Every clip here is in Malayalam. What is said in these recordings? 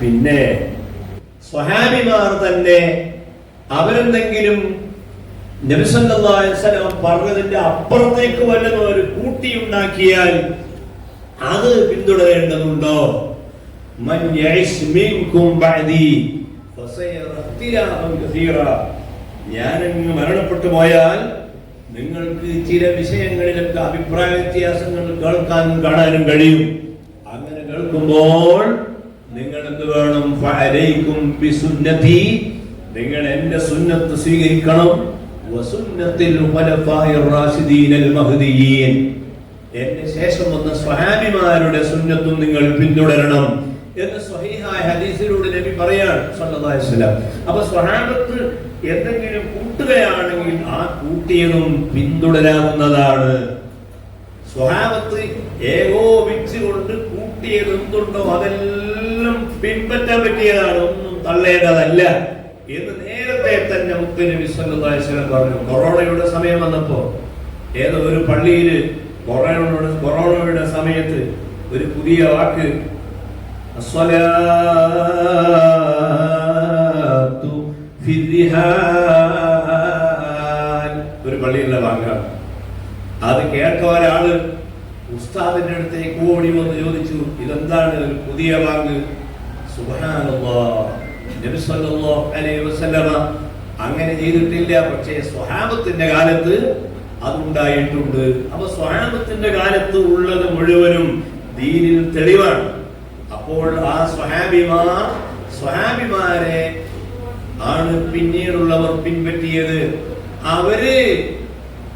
പിന്നെ സ്വഹാബിമാർ തന്നെ അവരെന്തെങ്കിലും നബിസല്ലാസ്ലം പറഞ്ഞതിന്റെ അപ്പുറത്തേക്ക് വല്ലതും ഒരു കൂട്ടിയുണ്ടാക്കിയാൽ അത് പിന്തുടരേണ്ടതുണ്ടോ? ഞാനങ്ങ് മരണപ്പെട്ടു പോയാൽ നിങ്ങൾക്ക് ചില വിഷയങ്ങളിലൊക്കെ അഭിപ്രായ വ്യത്യാസങ്ങൾ കേൾക്കാനും കാണാനും കഴിയും. അങ്ങനെ കേൾക്കുമ്പോൾ വേണം. ഫഅലൈക്കും ബിസുന്നതി. നിങ്ങൾ എന്റെ സുന്നത്ത് സ്വീകരിക്കണം. വസുന്നത്തിൽ ഖുലഫാഇർ റാഷിദീനൽ മഹ്ദിയീൻ എന്റെ ശേഷം വന്ന സ്വഹാബിമാരുടെ സുന്നത്തും നിങ്ങൾ പിന്തുടരണം എന്ന് സ്വഹീഹായ ഹദീസിലൂടെ നബി പറയാണ് സല്ലല്ലാഹു അലൈഹി വസല്ലം. അപ്പൊ സ്വഹാബത്ത് എന്തെങ്കിലും കൂട്ടുകയാണെങ്കിൽ ആ കൂട്ടിയതും പിന്തുടരാവുന്നതാണ്. സ്വഹാബത്ത് ഏകോപിച്ചുകൊണ്ട് കൂട്ടിയത് എന്തുണ്ടോ അതെല്ലാം പിൻപറ്റാൻ പറ്റിയതാണ് ഒന്നും തള്ളേണ്ടതല്ല എന്ന് നേരത്തെ തന്നെ മുത്തനബി വസല്ലം പറഞ്ഞു. കൊറോണയുടെ സമയം വന്നപ്പോ ഏതോ ഒരു പള്ളിയിൽ കൊറോണയുടെ കൊറോണയുടെ സമയത്ത് ഒരു പുതിയ വാക്ക് ഒരു പള്ളിയിലെ വാക്കാണ്. അത് കേട്ട ഒരാൾ ഉസ്താദിന്റെ അടുത്തേക്ക് ഓടി വന്ന് ചോദിച്ചു ഇതെന്താണ് ഒരു പുതിയ വാങ്ക് അങ്ങനെ ചെയ്തിട്ടില്ല. പക്ഷേ സ്വഹാബത്തിന്റെ കാലത്ത് അതുണ്ടായിട്ടുണ്ട്. അപ്പൊ സ്വഹാബത്തിന്റെ കാലത്ത് ഉള്ളത് മുഴുവനും ദീനിൽ തെളിവാണ്. അപ്പോൾ ആ സ്വഹാബിമാർ സ്വഹാബിമാരെ ആണ് പിന്നീടുള്ളവർ പിൻപറ്റിയത്. അവർ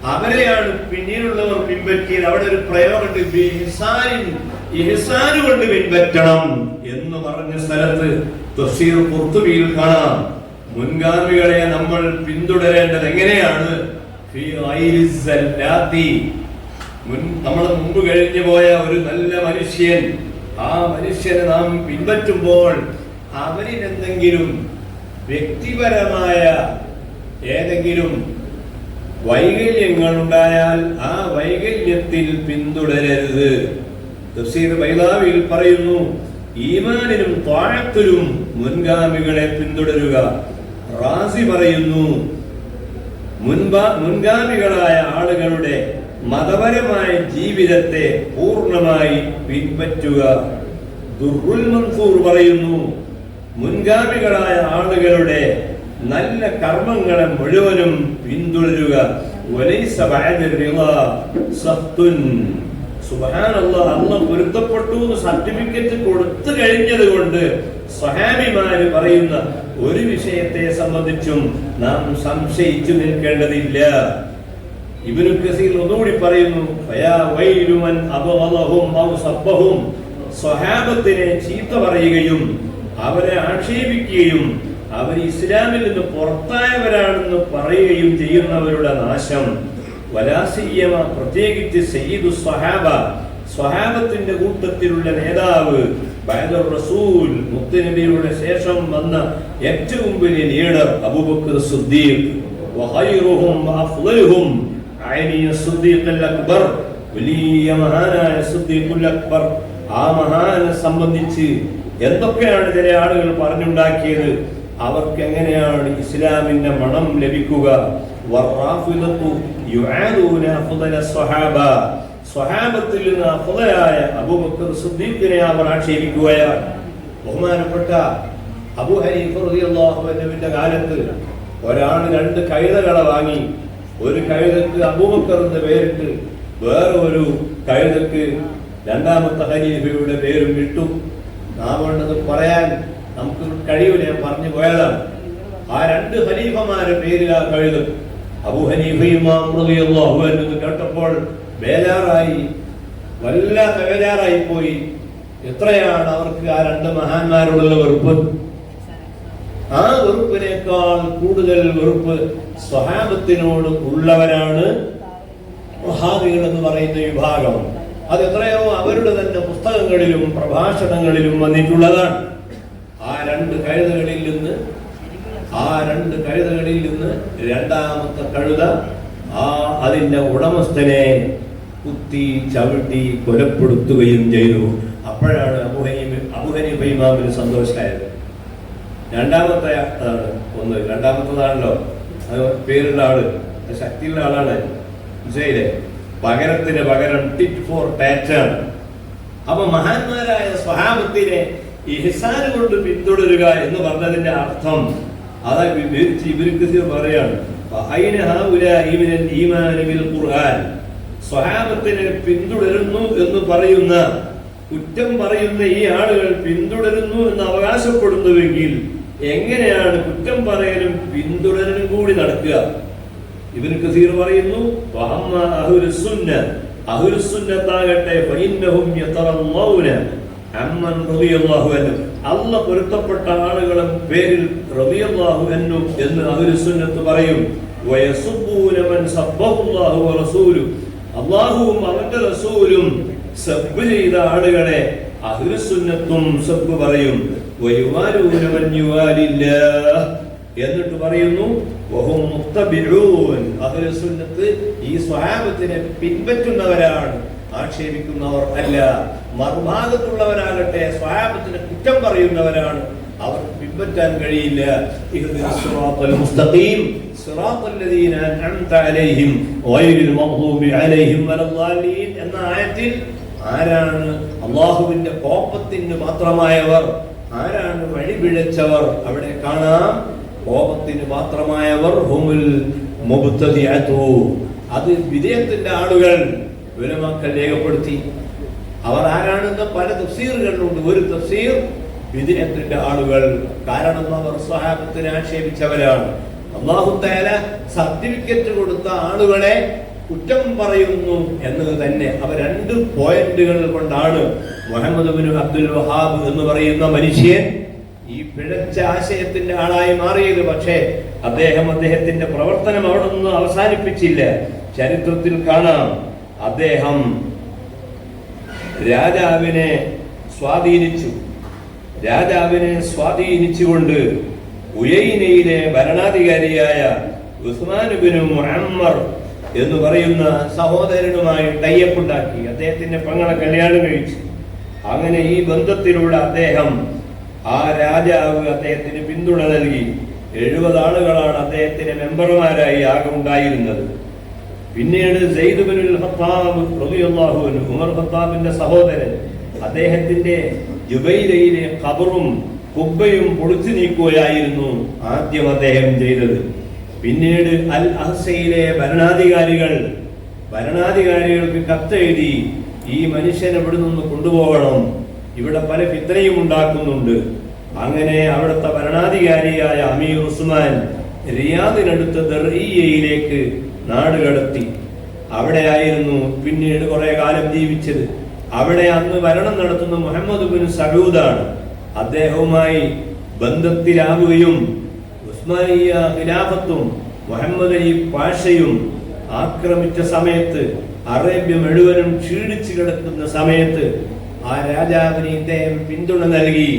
അവരെയാണ് പിന്നീടുള്ളവർ പിൻപറ്റിയത്. അവിടെ ഒരു ബിഹിസാനിൻ കൊണ്ട് പിൻപറ്റണം എന്ന് പറഞ്ഞ സ്ഥലത്ത് തഫ്സീർ ഖുർത്തുബിയിൽ കാണാം. മുൻഗാമികളെ നമ്മൾ പിന്തുടരേണ്ടത് എങ്ങനെയാണ്? നമ്മൾ മുമ്പ് കഴിഞ്ഞു പോയ ഒരു നല്ല മനുഷ്യൻ. ആ മനുഷ്യനെ നാം പിൻപറ്റുമ്പോൾ അവരിനെന്തെങ്കിലും വ്യക്തിപരമായ ഏതെങ്കിലും വൈകല്യങ്ങൾ ഉണ്ടായാൽ ആ വൈകല്യത്തിൽ പിന്തുടരരുത്. തഫ്സീർ ബൈലാവിൽ പറയുന്നു ഈമാനിലും താഴത്തിലും മുൻഗാമികളെ പിന്തുടരുക. റാസി പറയുന്നു മുൻപാ മുൻഗാമികളായ ആളുകളുടെ മതപരമായ ജീവിതത്തെ പൂർണമായി പിൻപറ്റുക. ദുർറുൽ മൻസൂർ പറയുന്നു മുൻഗാമികളായ ആളുകളുടെ നല്ല കർമ്മങ്ങളെ മുഴുവനും പിന്തുടരുക. വലൈസ അല്ലാഹ് പൊരുത്തപ്പെട്ടു എന്ന് സർട്ടിഫിക്കറ്റ് കൊടുത്തു കഴിഞ്ഞത് കൊണ്ട് സ്വഹാബിമാര് പറയുന്ന ഒരു വിഷയത്തെ സംബന്ധിച്ചും നാം സംശയിച്ചു നിൽക്കേണ്ടതില്ല. ഇബ്നു കസീൽ ഒന്നുകൂടി പറയുന്നു സ്വഹാബത്തിനെ ചീത്ത പറയുകയും അവരെ ആക്ഷേപിക്കുകയും അവർ ഇസ്ലാമിൽ നിന്ന് പുറത്തായവരാണെന്ന് പറയുകയും ചെയ്യുന്നവരുടെ നാശം. വലാസിയമ പ്രത്യേകിച്ച് സയ്യിദു സ്വഹാബ സ്വഹാബത്തിന്റെ കൂട്ടത്തിലുള്ള നേതാവ് ബൈദർ റസൂൽ മുത്തനബിയുടെ ശേഷം വന്ന ഏറ്റവും വലിയ ലീഡർ അബൂബക്കർ സിദ്ദീഖ്. വഹൈറുഹും വഅഫ്ളലുഹും അയ്നിയ സിദ്ദീഖ് അക്ബർ വലിയ മഹാനായ സുദ്ദീഖുൽ അക്ബർ. ആ മഹാനെ സംബന്ധിച്ച് എന്തൊക്കെയാണ് ചില ആളുകൾ പറഞ്ഞുണ്ടാക്കിയത്? അവർക്ക് എങ്ങനെയാണ് ഇസ്ലാമിന്റെ മണം ലഭിക്കുക? സ്വഹാബത്തിൽ അബൂബക്കർ ബഹുമാനപ്പെട്ട അബൂ കാലത്ത് ഒരാൾ രണ്ട് കഴുതകളെ വാങ്ങി ഒരു കഴുതക്ക് അബൂബക്കർ എന്ന് പേരിട്ട് വേറെ ഒരു കഴുതക്ക് രണ്ടാമത്തെ ഹരീഫയുടെ പേരും ഇട്ടു. നാം വേണ്ടത് പറയാൻ നമുക്ക് കഴിയൂല ഞാൻ പറഞ്ഞു പോയതാണ്. ആ രണ്ട് ഖലീഫമാരുടെ പേരിൽ ആ അബു ഹനീഫയും റളിയല്ലാഹു എന്ന് കേട്ടപ്പോൾ ബേജാറായി വല്ല തകരാറായി പോയി. എത്രയാണ് അവർക്ക് ആ രണ്ട് മഹാന്മാരോടുള്ള വെറുപ്പ്? ആ വെറുപ്പിനേക്കാൾ കൂടുതൽ വെറുപ്പ് സ്വഹാബത്തിനോട് ഉള്ളവരാണ് എന്ന് പറയുന്ന വിഭാഗം. അത് എത്രയോ അവരുടെ തന്നെ പുസ്തകങ്ങളിലും പ്രഭാഷണങ്ങളിലും വന്നിട്ടുള്ളതാണ്. ആ രണ്ട് നിന്ന് ആ രണ്ട് കഴുതകളിൽ നിന്ന് രണ്ടാമത്തെ കഴുത ആ അതിന്റെ ഉടമസ്ഥനെ കുത്തി ചവിട്ടി കൊലപ്പെടുത്തുകയും ചെയ്തു. അപ്പോഴാണ് അബുഹനീഫ് അബു ഹനീഫ ഇമാമിന് സന്തോഷമായത്. രണ്ടാമത്തെ അതാണ് ഒന്ന് രണ്ടാമത്തതാണല്ലോ. അത് പേരുള്ള ആൾ ശക്തിയുള്ള ആളാണ്. മനസ്സിലായില്ലേ പകരത്തിന് പകരം ടിറ്റ് ഫോർ ടാറ്റാണ് അപ്പൊ മഹാന്മാരായ സ്വഹാബത്തിനെ ഇഹ്സാൻ കൊണ്ട് പിന്തുടരുക എന്ന് പറഞ്ഞതിന്റെ അർത്ഥം അതാ വിവരിച്ച് പറയാണ്. മിനൽ ഈമാനി ബിൽ ഖുർആൻ. പിന്തുടരുന്നു എന്ന് പറയുന്ന കുറ്റം പറയുന്ന ഈ ആളുകൾ പിന്തുടരുന്നു എന്ന് അവകാശപ്പെടുന്നുവെങ്കിൽ എങ്ങനെയാണ് കുറ്റം പറയലും പിന്തുടരലും കൂടി നടക്കുക? ഇബിൻ കസീർ പറയുന്നു അഹുരുസുന്ന അഹുരുസുന്നത്താകട്ടെ അല്ല പൊരുത്തപ്പെട്ട ആളുകളും പേരിൽ റളിയല്ലാഹു അൻഹു എന്ന് അഹ്ലുസുന്നത്ത് പറയും. അല്ലാഹുവും അവന്റെ റസൂലും സബ്ബ് ചെയ്ത ആളുകളെ അഹ്ലുസുന്നത്തും സബ്ബ് പറയും. എന്നിട്ട് പറയുന്നു ഈ സ്വഹാബത്തിനെ പിൻപറ്റുന്നവരാണ്. ആക്ഷേപിക്കുന്നവർ അല്ല. മറുഭാഗത്തുള്ളവരാകട്ടെ സ്വഹാബത്തിനെ കുറ്റം പറയുന്നവരാണ്. അവർ പിൻപറ്റാൻ കഴിയില്ല. എന്ന ആയത്തിൽ ആരാണ് അള്ളാഹുവിന്റെ കോപത്തിന് മാത്രമായവർ? ആരാണ് വഴിപിഴച്ചവർ? അവിടെ കാണാം. കോപത്തിന് മാത്രമായവർ അത് വിജയത്തിന്റെ ആളുകൾ. വിലമാക്കൽ രേഖപ്പെടുത്തി. അവർ ആരാണെന്ന് പല തഫ്സീറുകളിലുണ്ട്. ഒരു തഫ്സീർ വിദിനത്തിന്റെ ആളുകൾ. കാരണം അവർ സ്വഹാബത്തിനെ ആക്ഷേപിച്ചവരാണ്. അള്ളാഹു തആല സർട്ടിഫിക്കറ്റ് കൊടുത്ത ആളുകളെ കുറ്റം പറയുന്നു എന്നത് തന്നെ അവ രണ്ട് പോയിന്റുകൾ കൊണ്ടാണ് മുഹമ്മദ് ബിൻ അബ്ദുൽ വഹാബ് എന്ന് പറയുന്ന മനുഷ്യൻ ഈ പിഴച്ച ആശയത്തിന്റെ ആളായി മാറിയത്. പക്ഷേ അദ്ദേഹം അദ്ദേഹത്തിന്റെ പ്രവർത്തനം അവിടെ നിന്ന് അവസാനിപ്പിച്ചില്ല. ചരിത്രത്തിൽ കാണാം. അദ്ദേഹം രാജാവിനെ സ്വാധീനിച്ചു. രാജാവിനെ സ്വാധീനിച്ചുകൊണ്ട് ഉയൈനയിലെ ഭരണാധികാരിയായ ഉസ്മാൻ ബിൻ മുഹമ്മർ എന്ന് പറയുന്ന സഹോദരനുമായി ടൈയപ്പുണ്ടാക്കി. അദ്ദേഹത്തിന്റെ പെങ്ങളെ കല്യാണം കഴിച്ചു. അങ്ങനെ ഈ ബന്ധത്തിലൂടെ അദ്ദേഹം ആ രാജാവ് അദ്ദേഹത്തിന് പിന്തുണ നൽകി. എഴുപത് ആളുകളാണ് അദ്ദേഹത്തിന്റെ മെമ്പർമാരായി ആകെ ഉണ്ടായിരുന്നത്. പിന്നീട് ഉമർ ഖത്താബിന്റെ സഹോദരൻ അദ്ദേഹത്തിന്റെ ജുബൈലയിലെ ഖബറും കുബ്ബയും പൊളിച്ചു നീക്കുകയായിരുന്നു ആദ്യം അദ്ദേഹം ചെയ്തത്. പിന്നീട് അൽ അഹ്സയിലെ ഭരണാധികാരികൾ ഭരണാധികാരികൾക്ക് കത്തെഴുതി ഈ മനുഷ്യനെ ഇവിടെ നിന്ന് കൊണ്ടുപോകണം? ഇവിടെ പല ഫിത്രയും ഉണ്ടാക്കുന്നുണ്ട്. അങ്ങനെ അവിടുത്തെ ഭരണാധികാരിയായ അമീർ ഉസ്മാൻ റിയാദിനടുത്ത ദർഇയയിലേക്ക് നാട് കടത്തി. അവിടെയായിരുന്നു പിന്നീട് കുറെ കാലം ജീവിച്ചത്. അവിടെ അന്ന് ഭരണം നടത്തുന്ന മുഹമ്മദ് ബിൻ സഹൂദാണ് അദ്ദേഹവുമായി ബന്ധത്തിലാവുകയും ഉസ്മാനിയ ഖിലാഫത്തും മുഹമ്മദ് അലി പാഷയും ആക്രമിച്ച സമയത്ത് അറേബ്യ മുഴുവനും ക്ഷീണിച്ചു കിടക്കുന്ന സമയത്ത് ആ രാജാവിന് ഇദ്ദേഹം പിന്തുണ നൽകി.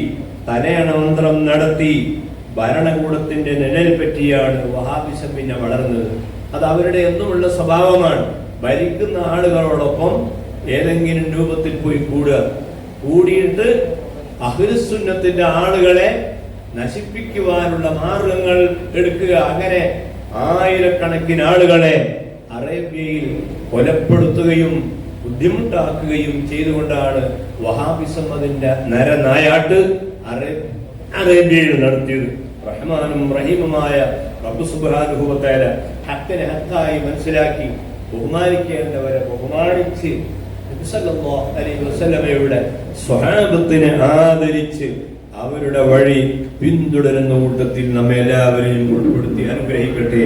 തലയണമന്ത്രം നടത്തി ഭരണകൂടത്തിന്റെ നിഴൽ പറ്റിയാണ് വഹാബിസം പിന്നെ വളർന്നത്. അത് അവരുടെ എന്നുമുള്ള സ്വഭാവമാണ്. ഭരിക്കുന്ന ആളുകളോടൊപ്പം ഏതെങ്കിലും രൂപത്തിൽ പോയി കൂടുക. കൂടിയിട്ട് അഹ്ലുസുന്നത്തിന്റെ ആളുകളെ നശിപ്പിക്കുവാനുള്ള മാർഗങ്ങൾ എടുക്കുക. അങ്ങനെ ആയിരക്കണക്കിന് ആളുകളെ അറേബ്യയിൽ കൊലപ്പെടുത്തുകയും ബുദ്ധിമുട്ടാക്കുകയും ചെയ്തുകൊണ്ടാണ് വഹാബിസം അതിന്റെ നരനായാട്ട് അറേ- അറേബ്യയിൽ നടത്തിയത്. റഹ്മാനും റഹീമുമായ റബ്ബ് സുബ്ഹാനുഭവത്തേല ഹക്കിനെ ഹക്കായി മനസ്സിലാക്കി ബഹുമാനിക്കേണ്ടവരെ ബഹുമാനിച്ച് അലൈഹി വസല്ലമയുടെ സ്വഹാബത്തിനെ ആദരിച്ച് അവരുടെ വഴി പിന്തുടരുന്ന കൂട്ടത്തിൽ നമ്മെ എല്ലാവരെയും ഉൾപ്പെടുത്തി അനുഗ്രഹിക്കട്ടെ.